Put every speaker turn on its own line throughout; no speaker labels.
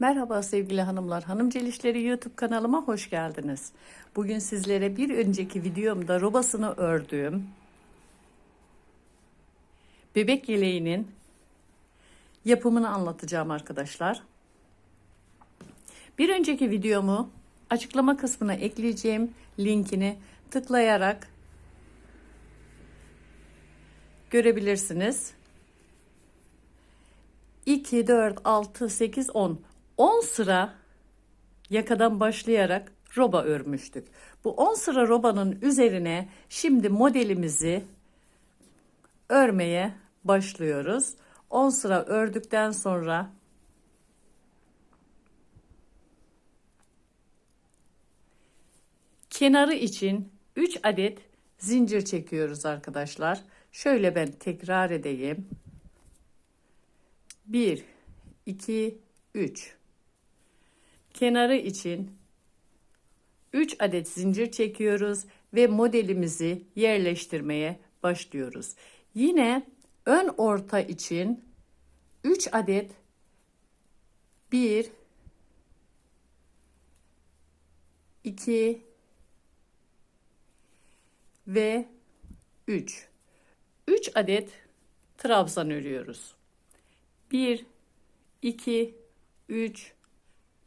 Merhaba sevgili hanımlar, Hanım Celişleri YouTube kanalıma hoş geldiniz. Bugün sizlere bir önceki videomda robasını ördüğüm bebek yeleğinin yapımını anlatacağım arkadaşlar. Bir önceki videomu açıklama kısmına ekleyeceğim linkini tıklayarak görebilirsiniz. 2, 4, 6, 8, 10. 10 sıra yakadan başlayarak roba örmüştük. Bu 10 sıra robanın üzerine şimdi modelimizi örmeye başlıyoruz. 10 sıra ördükten sonra kenarı için 3 adet zincir çekiyoruz arkadaşlar. Şöyle ben tekrar edeyim. 1 2 3 kenarı için 3 adet zincir çekiyoruz ve modelimizi yerleştirmeye başlıyoruz. Yine ön orta için 3 adet 1 2 ve 3 3 adet trabzan örüyoruz. 1 2 3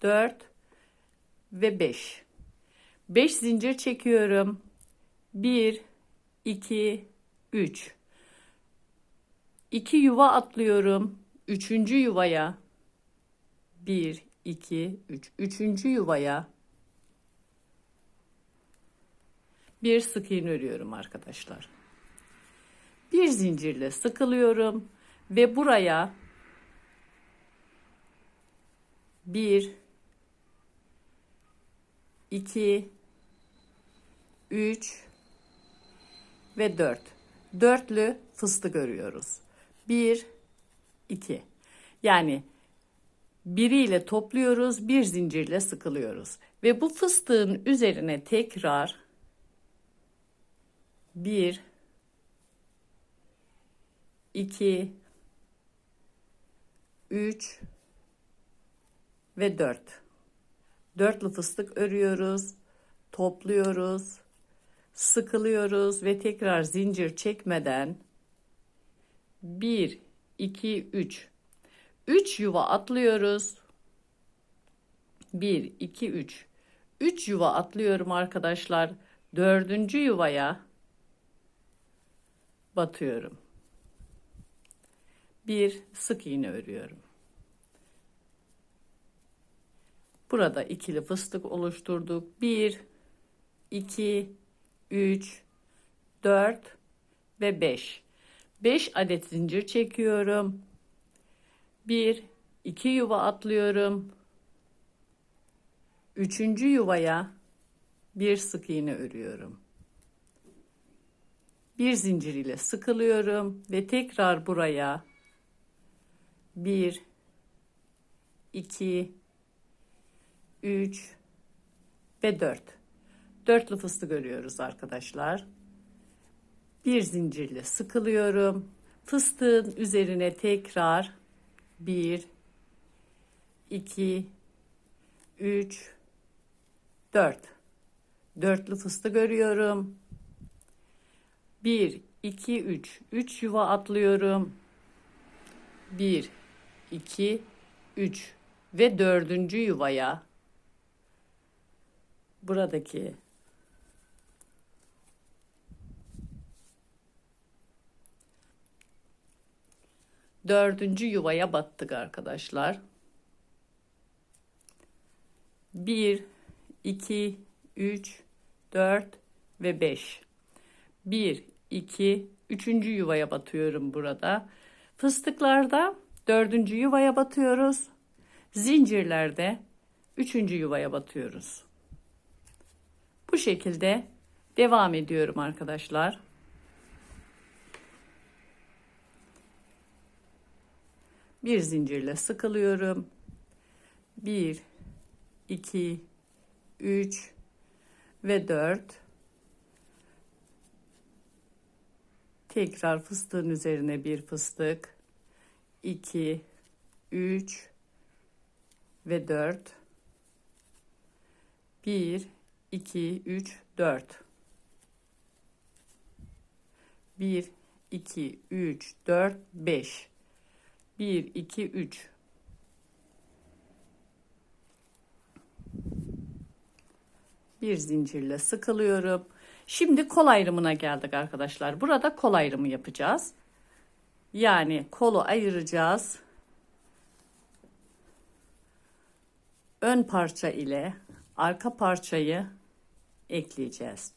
4 ve 5. 5 zincir çekiyorum. 1 2 3. 2 yuva atlıyorum. 3. yuvaya 1 2 3. 3. yuvaya bir sık iğne örüyorum arkadaşlar. Bir zincirle sıkılıyorum ve buraya 1 2 3 ve 4. Dörtlü fıstık örüyoruz. 1 2. Yani biriyle topluyoruz, bir zincirle sıkılıyoruz ve bu fıstığın üzerine tekrar 1 2 3 ve 4. Dörtlü fıstık örüyoruz, topluyoruz, sıkılıyoruz ve tekrar zincir çekmeden 1 2 3 3 yuva atlıyoruz. 1 2 3 3 yuva atlıyorum arkadaşlar. Dördüncü yuvaya batıyorum. Bir sık iğne örüyorum. Burada ikili fıstık oluşturduk. 1, 2, 3, 4 ve 5. 5 adet zincir çekiyorum. 1, 2 yuva atlıyorum. Üçüncü yuvaya bir sık iğne örüyorum. Bir zincir ile sıkılıyorum ve tekrar buraya 1 2 3 ve 4. Dörtlü fıstık örüyoruz arkadaşlar. Bir zincirle sıkılıyorum. Fıstığın üzerine tekrar 1 2 3 4 dörtlü fıstık örüyorum. 1 2 3 3 yuva atlıyorum. 1 2 3 ve dördüncü yuvaya buradaki dördüncü yuvaya battık arkadaşlar. Bir, iki, üç, dört ve beş. Bir, iki, üçüncü yuvaya batıyorum burada. Fıstıklarda dördüncü yuvaya batıyoruz. Zincirlerde üçüncü yuvaya batıyoruz. Bu şekilde devam ediyorum arkadaşlar. Bir zincirle sıkılıyorum. 1 2 3 ve 4 Tekrar fıstığın üzerine bir fıstık. 2 3 ve 4 1 2 3 4 1 2 3 4 5 1 2 3 bir zincirle sıkılıyorum. Şimdi kol ayrımına geldik arkadaşlar. Burada kol ayrımı yapacağız. Yani kolu ayıracağız. Ön parça ile arka parçayı ekleyeceğiz.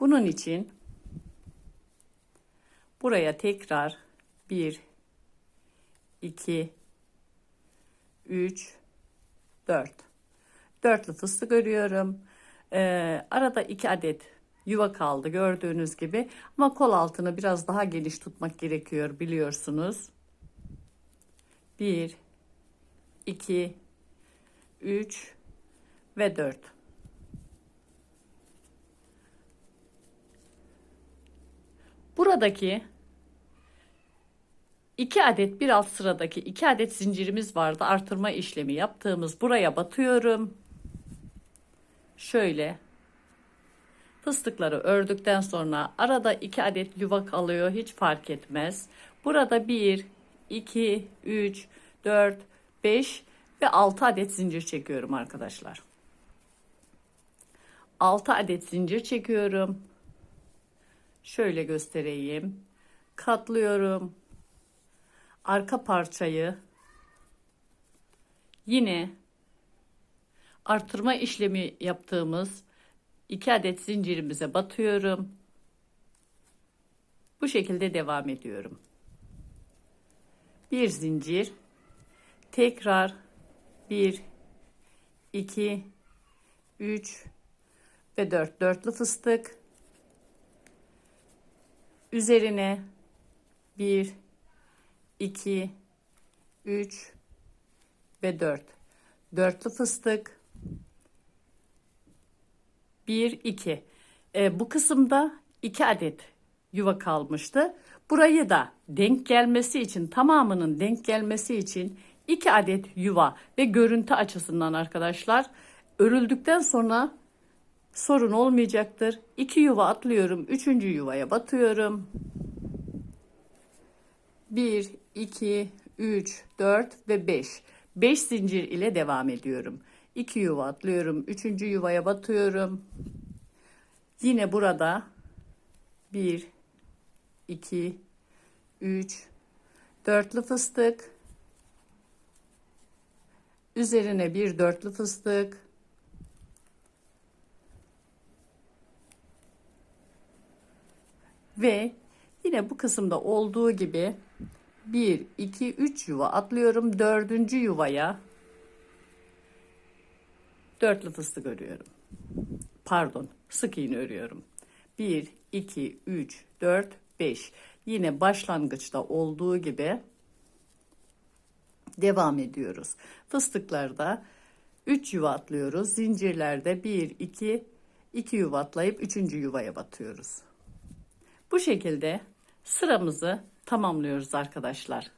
Bunun için buraya tekrar 1 2 3 4 dörtlü fıstık örüyorum. Ee, arada iki adet yuva kaldı gördüğünüz gibi ama kol altını biraz daha geniş tutmak gerekiyor biliyorsunuz. 1 2 3 ve 4 Buradaki iki adet bir alt sıradaki iki adet zincirimiz vardı. Artırma işlemi yaptığımız buraya batıyorum. Şöyle fıstıkları ördükten sonra arada iki adet yuva kalıyor. Hiç fark etmez. Burada 1, 2, 3, 4, 5 ve 6 adet zincir çekiyorum arkadaşlar. 6 adet zincir çekiyorum. Şöyle göstereyim. Katlıyorum. Arka parçayı yine artırma işlemi yaptığımız 2 adet zincirimize batıyorum. Bu şekilde devam ediyorum. Bir zincir tekrar 1 2 3 ve 4 dörtlü fıstık üzerine 1 2 3 ve 4 dörtlü fıstık. 1 2 e, bu kısımda 2 adet yuva kalmıştı. Burayı da denk gelmesi için tamamının denk gelmesi için 2 adet yuva ve görüntü açısından arkadaşlar örüldükten sonra sorun olmayacaktır. 2 yuva atlıyorum. 3. yuvaya batıyorum. 1, 2, 3, 4 ve 5. 5 zincir ile devam ediyorum. 2 yuva atlıyorum. 3. yuvaya batıyorum. Yine burada 1, 2, 3, dörtlü fıstık. Üzerine bir dörtlü fıstık. Ve yine bu kısımda olduğu gibi 1, 2, 3 yuva atlıyorum. Dördüncü yuvaya dörtlü fıstık örüyorum. Pardon sık iğne örüyorum. 1, 2, 3, 4, 5. Yine başlangıçta olduğu gibi devam ediyoruz. Fıstıklarda 3 yuva atlıyoruz. Zincirlerde 1, 2, 2 yuva atlayıp 3. yuvaya batıyoruz. Bu şekilde sıramızı tamamlıyoruz arkadaşlar.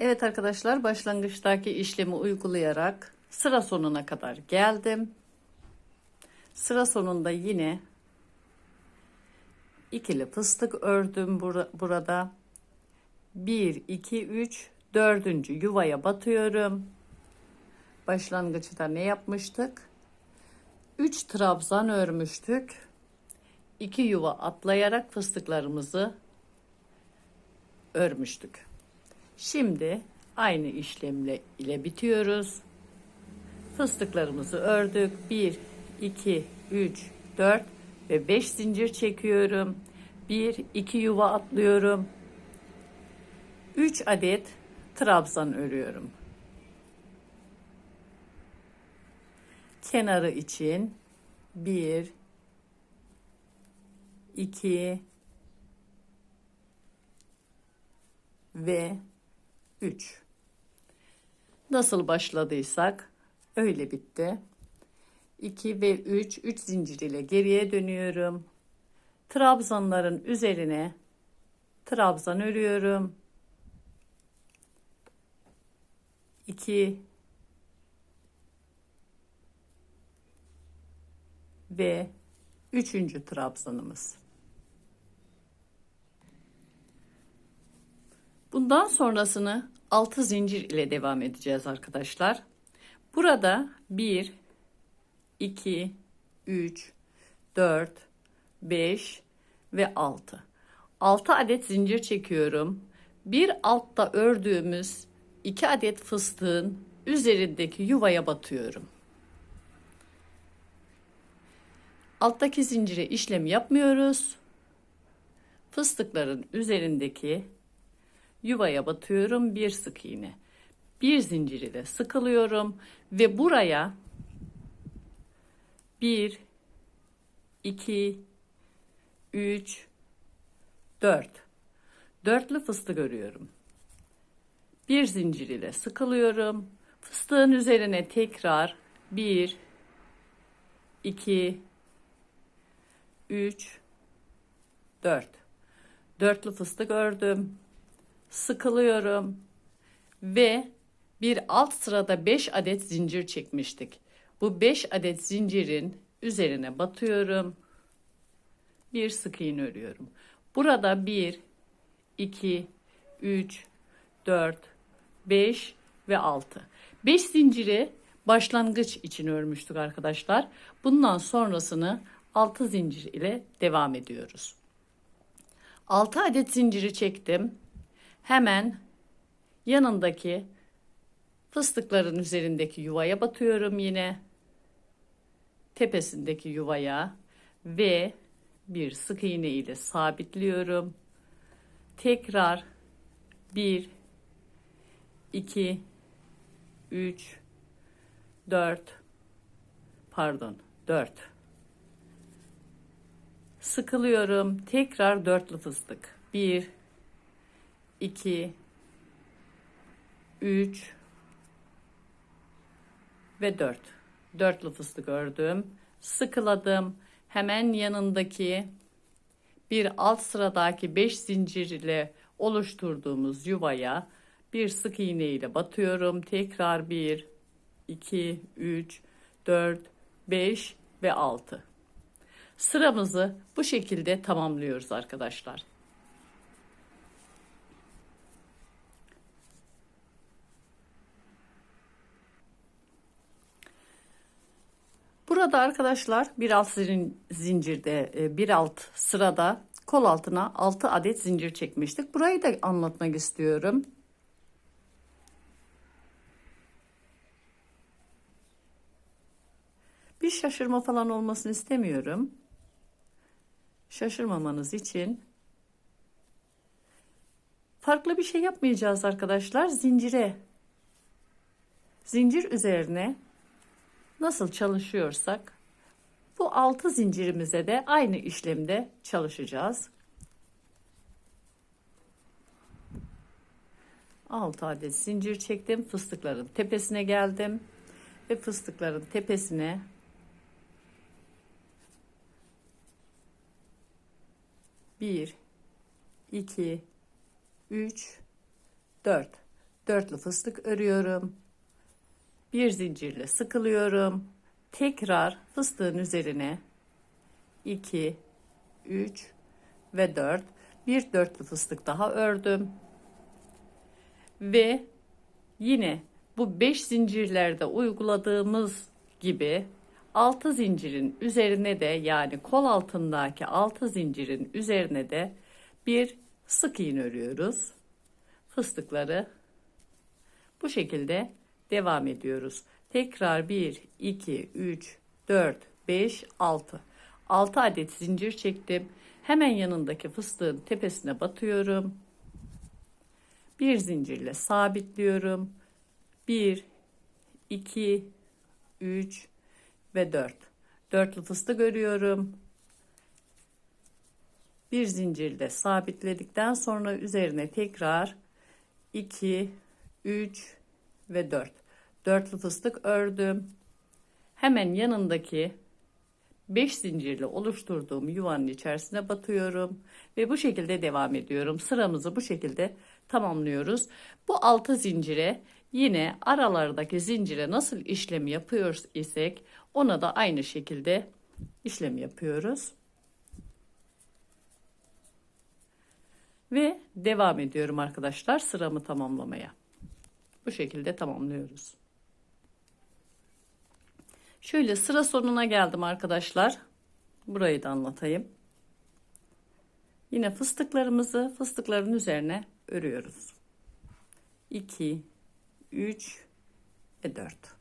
Evet arkadaşlar başlangıçtaki işlemi uygulayarak sıra sonuna kadar geldim. Sıra sonunda yine ikili fıstık ördüm bur burada. 1 2 3 dördüncü yuvaya batıyorum. Başlangıçta ne yapmıştık? 3 trabzan örmüştük. 2 yuva atlayarak fıstıklarımızı örmüştük. Şimdi aynı işlemle ile bitiyoruz. Fıstıklarımızı ördük. 1 2 3 4 ve 5 zincir çekiyorum. 1 2 yuva atlıyorum. 3 adet trabzan örüyorum. Kenarı için 1 2 ve 3 nasıl başladıysak öyle bitti. 2 ve 3 3 zincir ile geriye dönüyorum. Trabzanların üzerine trabzan örüyorum. 2 ve üçüncü trabzanımız. Bundan sonrasını 6 zincir ile devam edeceğiz arkadaşlar. Burada 1 2 3 4 5 ve 6. 6 adet zincir çekiyorum. Bir altta ördüğümüz 2 adet fıstığın üzerindeki yuvaya batıyorum. Alttaki zincire işlem yapmıyoruz. Fıstıkların üzerindeki yuvaya batıyorum bir sık iğne. Bir zincir ile sıkılıyorum ve buraya 1 2 3 4 dörtlü fıstık örüyorum. Bir zincir ile sıkılıyorum. Fıstığın üzerine tekrar 1 2 3 4 dörtlü fıstık ördüm sıkılıyorum ve bir alt sırada 5 adet zincir çekmiştik. Bu 5 adet zincirin üzerine batıyorum. Bir sık iğne örüyorum. Burada 1 2 3 4 5 ve 6. 5 zinciri başlangıç için örmüştük arkadaşlar. Bundan sonrasını 6 zincir ile devam ediyoruz. 6 adet zinciri çektim. Hemen yanındaki fıstıkların üzerindeki yuvaya batıyorum yine. Tepesindeki yuvaya ve bir sık iğne ile sabitliyorum. Tekrar 1 2 3 4 pardon 4 sıkılıyorum. Tekrar dörtlü fıstık. 1 2 3 ve 4. Dörtlü fıstık ördüm. Sıkıladım. Hemen yanındaki bir alt sıradaki 5 zincir ile oluşturduğumuz yuvaya bir sık iğne ile batıyorum. Tekrar 1 2 3 4 5 ve 6. Sıramızı bu şekilde tamamlıyoruz arkadaşlar. Burada arkadaşlar bir alt zincirde e, bir alt sırada kol altına 6 adet zincir çekmiştik. Burayı da anlatmak istiyorum. Bir şaşırma falan olmasını istemiyorum. Şaşırmamanız için farklı bir şey yapmayacağız arkadaşlar. Zincire zincir üzerine nasıl çalışıyorsak bu altı zincirimize de aynı işlemde çalışacağız. 6 adet zincir çektim. Fıstıkların tepesine geldim. Ve fıstıkların tepesine bir, iki, üç, dört. Dörtlü fıstık örüyorum bir zincirle sıkılıyorum. Tekrar fıstığın üzerine 2, 3 ve 4 bir dörtlü fıstık daha ördüm. Ve yine bu 5 zincirlerde uyguladığımız gibi 6 zincirin üzerine de yani kol altındaki 6 zincirin üzerine de bir sık iğne örüyoruz. Fıstıkları bu şekilde Devam ediyoruz. Tekrar 1, 2, 3, 4, 5, 6. 6 adet zincir çektim. Hemen yanındaki fıstığın tepesine batıyorum. Bir zincirle sabitliyorum. 1, 2, 3 ve 4. Dörtlü fıstık örüyorum. Bir zincirle sabitledikten sonra üzerine tekrar 2, 3 ve 4. Dörtlü fıstık ördüm. Hemen yanındaki 5 zincirle oluşturduğum yuvanın içerisine batıyorum ve bu şekilde devam ediyorum. Sıramızı bu şekilde tamamlıyoruz. Bu 6 zincire yine aralardaki zincire nasıl işlem yapıyoruz isek ona da aynı şekilde işlem yapıyoruz. Ve devam ediyorum arkadaşlar sıramı tamamlamaya. Bu şekilde tamamlıyoruz. Şöyle sıra sonuna geldim arkadaşlar. Burayı da anlatayım. Yine fıstıklarımızı fıstıkların üzerine örüyoruz. 2 3 ve 4.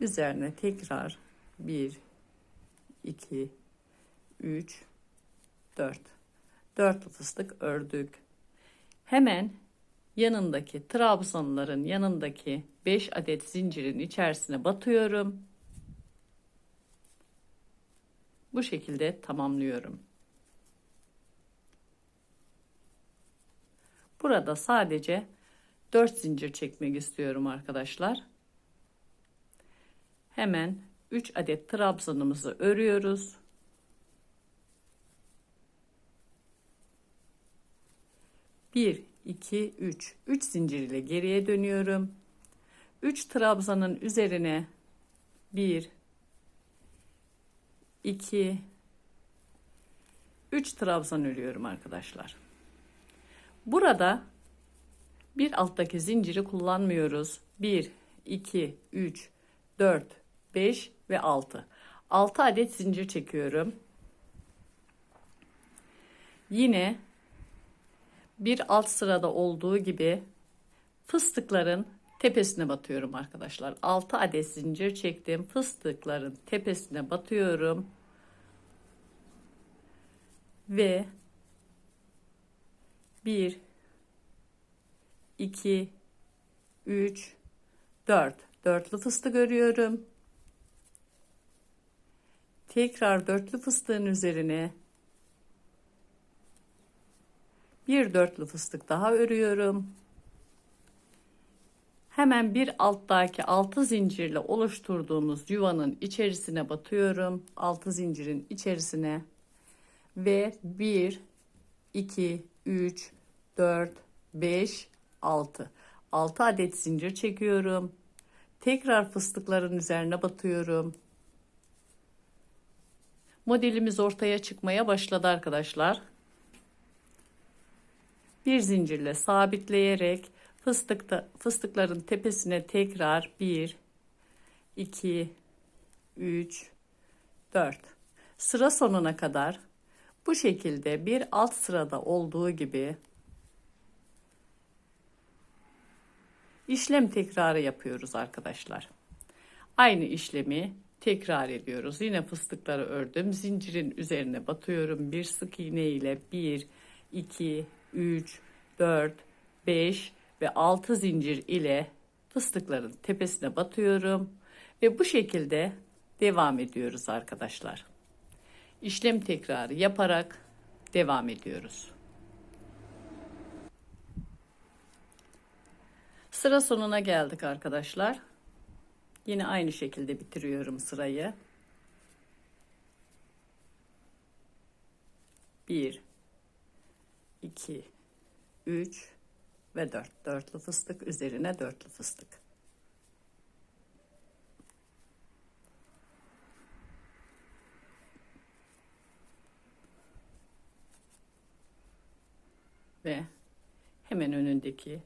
Üzerine tekrar 1 2 3 4. 4 fıstık ördük. Hemen yanındaki trabzanların yanındaki 5 adet zincirin içerisine batıyorum. Bu şekilde tamamlıyorum. Burada sadece 4 zincir çekmek istiyorum arkadaşlar. Hemen 3 adet trabzanımızı örüyoruz. Bir, 2, 3. 3 zincir ile geriye dönüyorum. 3 trabzanın üzerine 1 2 3 trabzan örüyorum arkadaşlar. Burada bir alttaki zinciri kullanmıyoruz. 1 2 3 4 5 ve 6. 6 adet zincir çekiyorum. Yine bir alt sırada olduğu gibi fıstıkların tepesine batıyorum arkadaşlar. 6 adet zincir çektim. Fıstıkların tepesine batıyorum. Ve 1 2 3 4 dörtlü fıstık örüyorum. Tekrar dörtlü fıstığın üzerine bir dörtlü fıstık daha örüyorum. Hemen bir alttaki altı zincirle oluşturduğumuz yuvanın içerisine batıyorum. Altı zincirin içerisine ve 1 2 3 4 5 6 6 adet zincir çekiyorum. Tekrar fıstıkların üzerine batıyorum. Modelimiz ortaya çıkmaya başladı arkadaşlar bir zincirle sabitleyerek fıstıkta, fıstıkların tepesine tekrar 1 2 3 4 sıra sonuna kadar bu şekilde bir alt sırada olduğu gibi işlem tekrarı yapıyoruz arkadaşlar. Aynı işlemi tekrar ediyoruz. Yine fıstıkları ördüm. Zincirin üzerine batıyorum. Bir sık iğne ile 1 2 3, 4, 5 ve 6 zincir ile fıstıkların tepesine batıyorum ve bu şekilde devam ediyoruz arkadaşlar. İşlem tekrarı yaparak devam ediyoruz. Sıra sonuna geldik arkadaşlar. Yine aynı şekilde bitiriyorum sırayı. 1 2, 3 ve 4. Dörtlü fıstık üzerine dörtlü fıstık. Ve hemen önündeki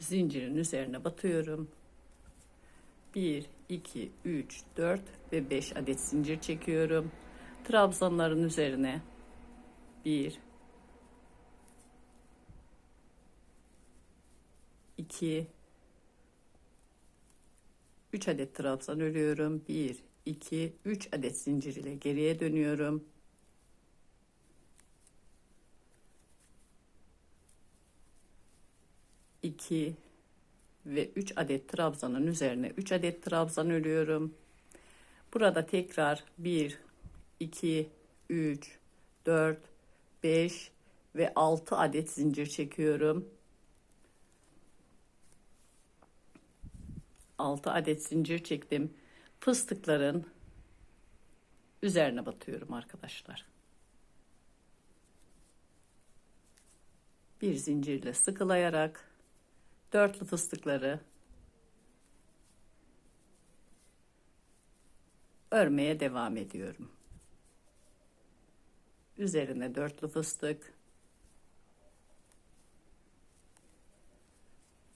zincirin üzerine batıyorum. 1, 2, 3, 4 ve 5 adet zincir çekiyorum. Trabzanların üzerine 1, 2 3 adet trabzan örüyorum. 1 2 3 adet zincir ile geriye dönüyorum. İki ve 3 adet trabzanın üzerine 3 adet trabzan örüyorum. Burada tekrar 1 2 3 4 5 ve 6 adet zincir çekiyorum. 6 adet zincir çektim. fıstıkların üzerine batıyorum arkadaşlar. Bir zincirle sıkılayarak dörtlü fıstıkları örmeye devam ediyorum. Üzerine dörtlü fıstık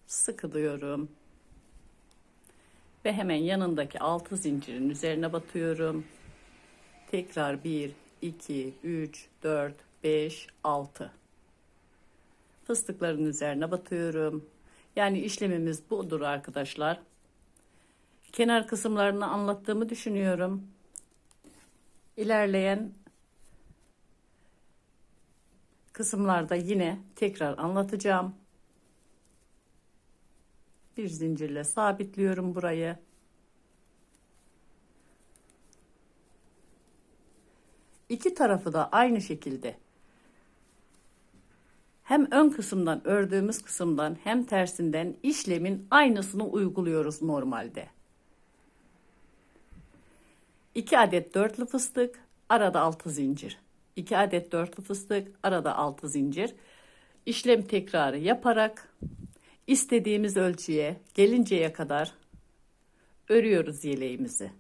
sıkılıyorum ve hemen yanındaki altı zincirin üzerine batıyorum. Tekrar 1 2 3 4 5 6 fıstıkların üzerine batıyorum. Yani işlemimiz budur arkadaşlar. Kenar kısımlarını anlattığımı düşünüyorum. İlerleyen kısımlarda yine tekrar anlatacağım. Bir zincirle sabitliyorum burayı. İki tarafı da aynı şekilde hem ön kısımdan ördüğümüz kısımdan hem tersinden işlemin aynısını uyguluyoruz normalde. 2 adet dörtlü fıstık, arada 6 zincir. 2 adet dörtlü fıstık, arada 6 zincir. İşlem tekrarı yaparak istediğimiz ölçüye gelinceye kadar örüyoruz yeleğimizi.